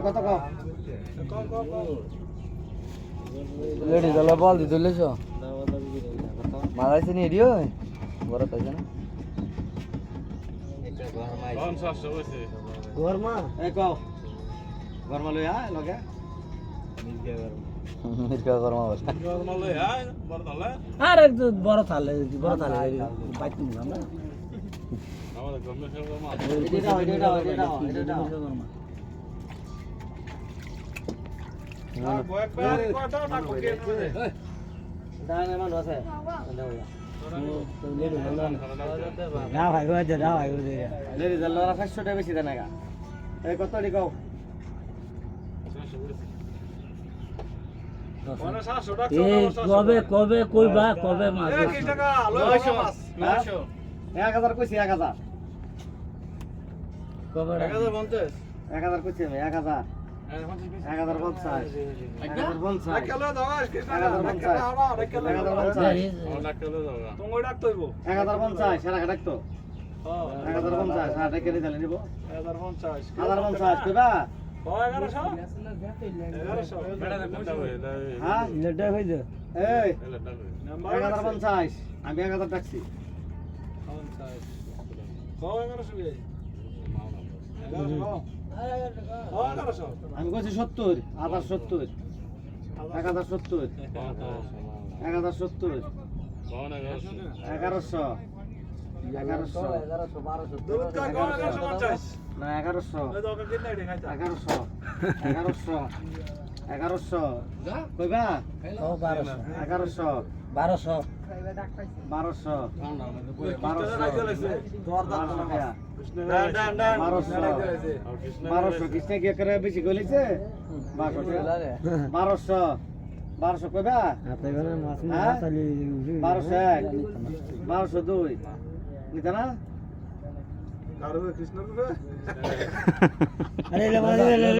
কত দি কও? কবে কবে কইবা কবে মাছ হ্যাঁ? এক হাজার কইছি, এক হাজার। কবে এক হাজার কইছি আমি, এক হাজার। এক হাজার। এক হাজার পঞ্চাশ। এক হাজার। এক হাজার পঞ্চাশ। এক হাজার পঞ্চাশ। এক হাজার পঞ্চাশ, সেরা খাটাক এক হাজার পঞ্চাশ, হ্যাঁ, ডেকে হাজার পঞ্চাশ, হ্যাঁ? হাজার। আমি এক হাজার আমি কইছি সত্তর হাজার সত্তর এক হাজার সত্তর এক হাজার সত্তর এগারোশো এগারোশো না এগারোশো এগারোশো এগারোশো এগারোশো কইবা? এগারোশো। বারোশো বারোশো বারোশো কৃষ্ণ কি করে বেশি গলিছে বারোশো বারোশো হ্যাঁ? মাছ বারোশো এক বারোশো দুই নিতে না আরে